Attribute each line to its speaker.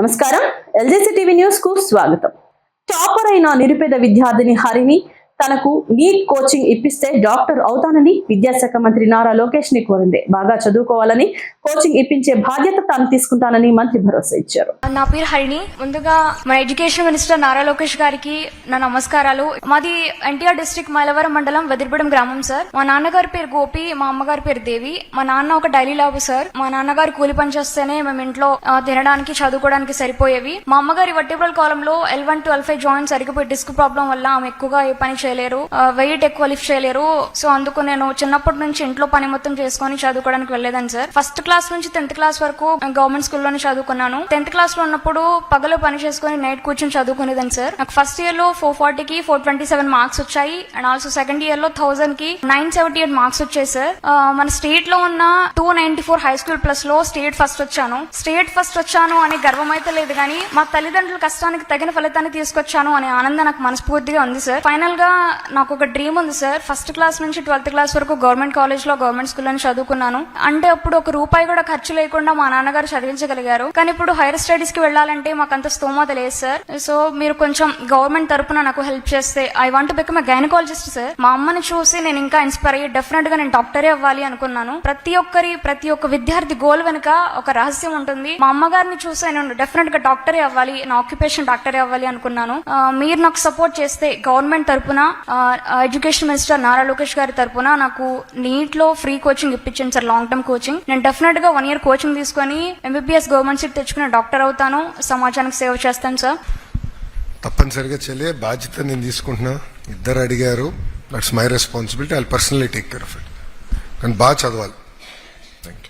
Speaker 1: నమస్కారం. ఎల్జేసీ టీవీ న్యూస్కు స్వాగతం. టాపర్ అయిన నిరుపేద విద్యార్థిని హరిని తనకు నీట్ కోచింగ్ ఇప్పిస్తే డాక్టర్ అవుతానని విద్యాశాఖ మంత్రి నారా లోకేష్ని కోరింది. బాగా చదువుకోవాలని కోచింగ్ ఇప్పించే బాధ్యత తాను తీసుకుంటానని మంత్రి భరోసా ఇచ్చారు.
Speaker 2: నా పేరు హరిణి. ముందుగా మన ఎడ్యుకేషన్ మినిస్టర్ నారా లోకేష్ గారికి నా నమస్కారాలు. మాది ఎన్టీఆర్ డిస్ట్రిక్ట్ మైలవరం మండలం వెదిరిపడం గ్రామం సార్. మా నాన్నగారి పేరు గోపి మా అమ్మగారి పేరు దేవి. మా నాన్న ఒక డైలీ లాబు సార్. మా నాన్నగారు కూలి పని చేస్తేనే మేము ఇంట్లో తినడానికి చదువుకోవడానికి సరిపోయేవి. మా అమ్మగారి వర్టిబ్రల్ కాలంలో L one twelve five joint సరిగిపోయి disc problem వల్ల ఆమె ఎక్కువగా ఏ పని చేయలేరు. వెయిట్ ఎక్కువ లిఫ్ట్ చేయలేరు. సో అందుకు నేను చిన్నప్పటి నుంచి ఇంట్లో పని మొత్తం చేసుకొని చదువుకోవడానికి వెళ్ళేదాన్ని సార్. ఫస్ట్ క్లాస్ నుంచి టెన్త్ క్లాస్ వరకు గవర్నమెంట్ స్కూల్లోనే చదువుకున్నాను. టెన్త్ క్లాస్లో ఉన్నప్పుడు పగలు పని చేసుకుని నైట్ కూర్చొని చదువుకునేదాన్ని సార్. నాకు ఫస్ట్ ఇయర్లో ఫోర్ ఫార్టీకి ఫోర్ ట్వంటీ సెవెన్ మార్క్స్ వచ్చాయి. అండ్ ఆల్సో సెకండ్ ఇయర్లో థౌసండ్కి నైన్ సెవెంటీ ఎయిట్ మార్క్స్ వచ్చాయి సార్. మన స్టేట్లో ఉన్న two ninety four high school ప్లస్లో స్టేట్ ఫస్ట్ వచ్చాను. స్టేట్ ఫస్ట్ వచ్చాను అనే గర్వం అయితే లేదు కానీ మా తల్లిదండ్రుల కష్టానికి తగిన ఫలితాన్ని తీసుకొచ్చాను అనే ఆనందం నాకు మనస్ఫూర్తిగా ఉంది సార్. ఫైనల్గా నాకు ఒక డ్రీమ్ ఉంది సార్ ఫస్ట్ క్లాస్ నుంచి ట్వెల్త్ క్లాస్ వరకు గవర్నమెంట్ కాలేజ్లో గవర్నమెంట్ స్కూల్ అని చదువుకున్నాను. అంటే అప్పుడు ఒక రూపాయి కూడా ఖర్చు లేకుండా మా నాన్నగారు చదివించగలిగారు. కానీ ఇప్పుడు హైయర్ స్టడీస్కి వెళ్ళాలంటే మాకు అంత స్తోమత లేదు సార్ సో మీరు కొంచెం గవర్నమెంట్ తరపున నాకు హెల్ప్ చేస్తే I want become gynaecologist sir మా అమ్మని చూసి నేను ఇంకా ఇన్స్పైర్ అయ్యి డెఫినెట్గా నేను డాక్టరే అవ్వాలి అనుకున్నాను. ప్రతి ఒక్కరి ప్రతి ఒక్క విద్యార్థి గోల్ వెనుక ఒక రహస్యం ఉంటుంది. మా అమ్మగారిని చూసి నేను డెఫినెట్గా డాక్టరే అవ్వాలి నా ఆక్యుపేషన్ డాక్టరే అవ్వాలి అనుకున్నాను. మీరు నాకు సపోర్ట్ చేస్తే గవర్నమెంట్ తరపున ఎడ్యుకేషన్ మినిస్టర్ నారా లోకేష్ గారి తరపున నాకు నీట్లో ఫ్రీ కోచింగ్ ఇప్పించండి సార్ లాంగ్ టర్మ్ కోచింగ్ నేను డెఫినెట్గా వన్ ఇయర్ కోచింగ్ తీసుకొని ఎంబీబీఎస్ గవర్నమెంట్ సీట్ తెచ్చుకుని డాక్టర్ అవుతాను సమాజానికి సేవ చేస్తాను సార్.
Speaker 3: తప్పనిసరిగా చెల్లే బాధ్యత నేను తీసుకుంటున్నా. ఇద్దరు అడిగారు that's my responsibility I personally take care of it కానీ బాగా చదవాలి. Thank you